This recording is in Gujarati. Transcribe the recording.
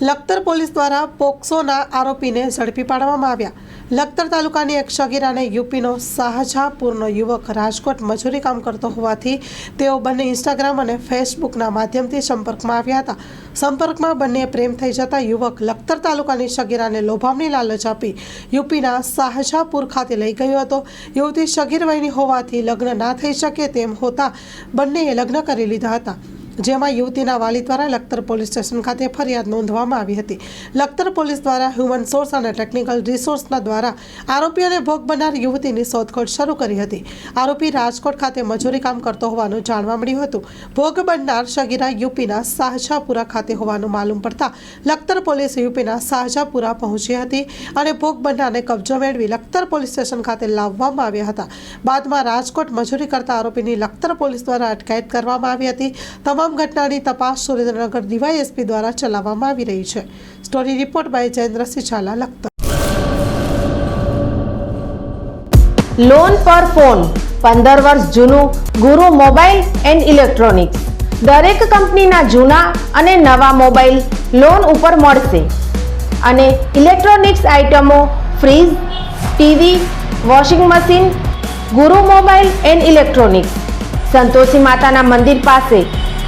લખતર પોલીસ દ્વારા પોક્સોના આરોપીને ઝડપી પાડવામાં આવ્યા. લખતર તાલુકાની એક શગીરાને યુપીનો શાહજહાપુરનો યુવક રાજકોટ મજૂરી કામ કરતો હોવાથી તેઓ બંને ઇન્સ્ટાગ્રામ અને ફેસબુકના માધ્યમથી સંપર્કમાં આવ્યા હતા. સંપર્કમાં બંને પ્રેમ થઈ જતા યુવક લખતર તાલુકાની શગીરાને લોભામણી લાલચ આપી યુપીના શાહજહાપુર ખાતે લઈ ગયો હતો. યુવતી શગીર વયની હોવાથી લગ્ન ના થઈ શકે તેમ હોતા બંનેએ લગ્ન કરી લીધા હતા. જેમાં યુવતીના વાલી દ્વારા લખતર પોલીસ સ્ટેશન ખાતે ફરિયાદ નોંધવામાં આવી હતી. લખતર પોલીસ દ્વારા હ્યુમન સોર્સ અને ટેકનિકલ રિસોર્સના દ્વારા આરોપી અને ભોગ બનનાર યુવતીની શોધખોળ શરૂ કરી હતી. આરોપી રાજકોટ ખાતે મજૂરી કામ કરતો હોવાનું જાણવા મળ્યું હતું. ભોગ બનનાર શગીરા યુપીના શાહજાપુરા ખાતે હોવાનું માલુમ પડતા લખતર પોલીસ યુપીના શાહજાપુરા પહોંચી હતી અને ભોગ બનનારને કબજો મેળવી લખતર પોલીસ સ્ટેશન ખાતે લાવવામાં આવ્યા હતા. બાદમાં રાજકોટ મજૂરી કરતા આરોપીની લખતર પોલીસ દ્વારા અટકાયત કરવામાં આવી હતી. તમામ ઘટનાની તપાસ સુરેન્દ્રનગર ડીવાયએસપી દ્વારા ચલાવવામાં આવી રહી છે. Story report by Jayendrasinh Zala, Lakhtar. Loan પર ફોન પંદર વર્ષ જૂનું ગુરુ મોબાઈલ એન્ડ ઇલેક્ટ્રોનિક્સ. દરેક કંપનીના જૂના અને નવા મોબાઈલ લોન ઉપર મળશે. અને ઇલેક્ટ્રોનિક્સ આઇટમો fridge, TV, washing machine, Guru mobile and electronics. Santoshi માતાના મંદિર પાસે